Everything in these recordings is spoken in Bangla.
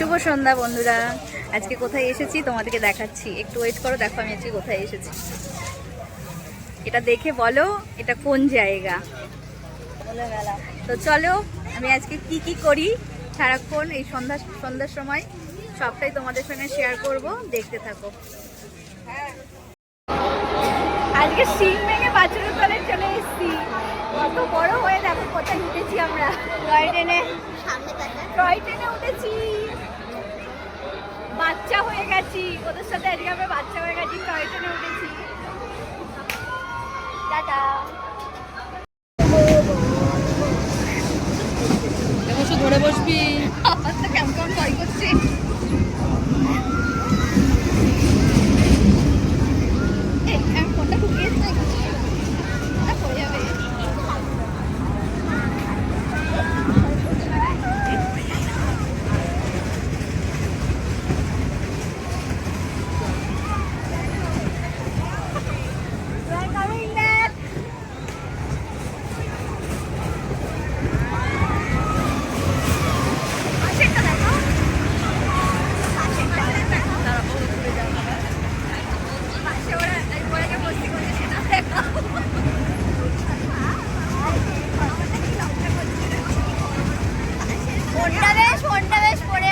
শুভ সন্ধ্যা বন্ধুরা। আজকে কোথায় এসেছি তোমাদেরকে দেখাচ্ছি। একটু ওয়েট করো, দেখো আমি আজকে কোথায় এসেছি। এটা দেখে বলো, এটা কোন জায়গা? তো চলো, আমি আজকে কি কি করি সারাক্ষণ এই সন্ধ্যা, সন্ধ্যার সময়, সবটাই তোমাদের সঙ্গে শেয়ার করব। দেখতে থাকো। আজকে সিং ভেঙে বাছুরের তলে চলে এসেছি। কত বড় হয়ে দেখো কোথায় উঠেছি আমরা। টয় ট্রেনে টয় ট্রেনে উঠেছি। বাচ্চা হয়ে গেছি। ওদের সাথে আজকে আমরা বাচ্চা হয়ে গেছি টয় ট্রেনে উঠেছি। টাটা। বসে ধরে বসবি। আমার তো কেমন কেমন ভয় করছে এই, আমি ফোনটা ঢুকিয়ে দিই। না, পড়ে যাবে। You are coming back. পাশেরটা দেখো। পাশেরটা। পাশে ওরা ওরা যে মস্তি করছে সেটা দেখো। ফোনটা বেশ ফোনটা বেশ পড়ে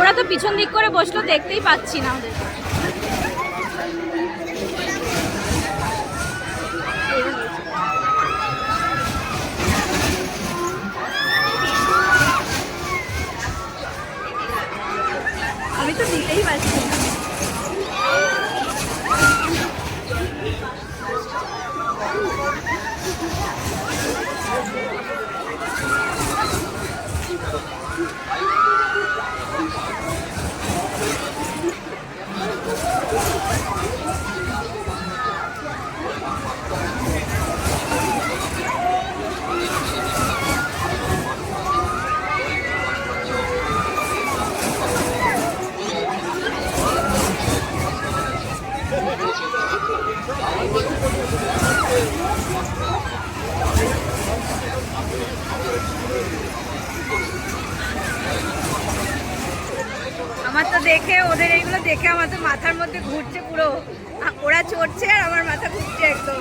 ওরা তো পিছন দিক করে বসল দেখতেই পাচ্ছি না। ওদের Are you. আমার তো দেখে ওদের এইগুলো দেখে আমার তো মাথার মধ্যে ঘুরছে পুরো। ওরা চড়ছে আর আমার মাথা ঘুরছে একদম।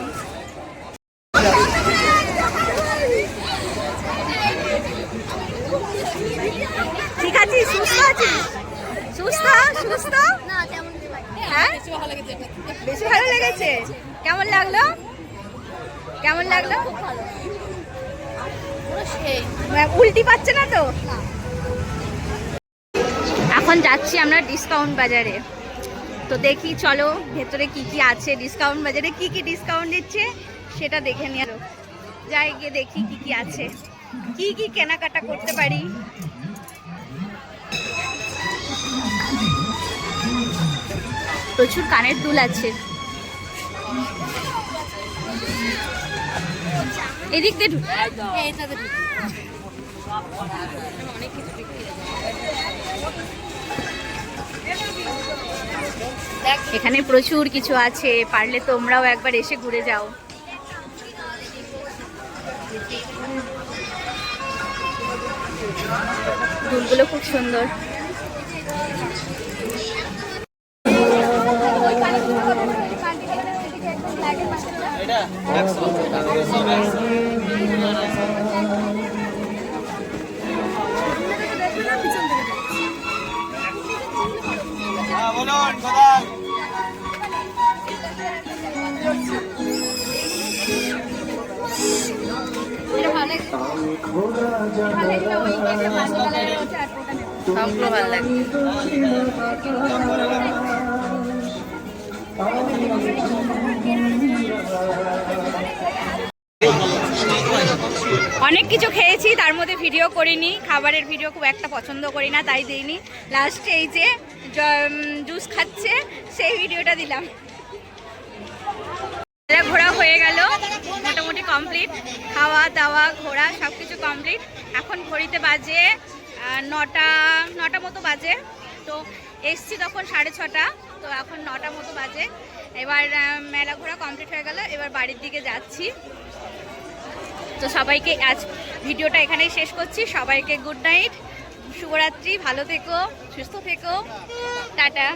ঠিক আছিস? সুস্থ আছিস? সুস্থ? সুস্থ? হ্যাঁ? বেশি ভালো লেগেছে কেমন লাগল? কেমন লাগল? উল্টি পাচ্ছে না তো? এখন যাচ্ছি আমরা ডিসকাউন্ট বাজারে। তো দেখি, চলো, ভেতরে কি কি আছে ডিসকাউন্ট বাজারে। কি কি ডিসকাউন্ট দিচ্ছে, সেটা দেখে নিয়ে যাই, গিয়ে দেখি কি কি আছে। কি কি কেনাকাটা করতে পারি। প্রচুর কানের দুল আছে। এদিক দিয়ে ঢুক। এখানে প্রচুর কিছু আছে পারলে তোমরাও একবার এসে ঘুরে যাও। দুলগুলো খুব সুন্দর। এটা? সবগুলো ভালো অনেক কিছু খেয়েছি, তার মধ্যে ভিডিও করিনি, খাবারের ভিডিও খুব একটা পছন্দ করি না, তাই দিইনি। লাস্টে এই যে জুস খাচ্ছে, সেই ভিডিওটা দিলাম। ঘোরা হয়ে গেল, মোটামুটি কমপ্লিট। খাওয়া দাওয়া, ঘোরা সব কিছু কমপ্লিট। এখন ঘড়িতে বাজে নটা নটা মতো বাজে। তো এসছি তখন সাড়ে ছটা, তো এখন নটা মতো বাজে। এবার মেলা ঘোরা কমপ্লিট হয়ে গেল, এবার বাড়ির দিকে যাচ্ছি। তো সবাইকে আজ ভিডিওটা এখানেই শেষ করছি। সবাইকে গুড নাইট। শুভরাত্রি ভালো থেকো সুস্থ থেকো। টাটা।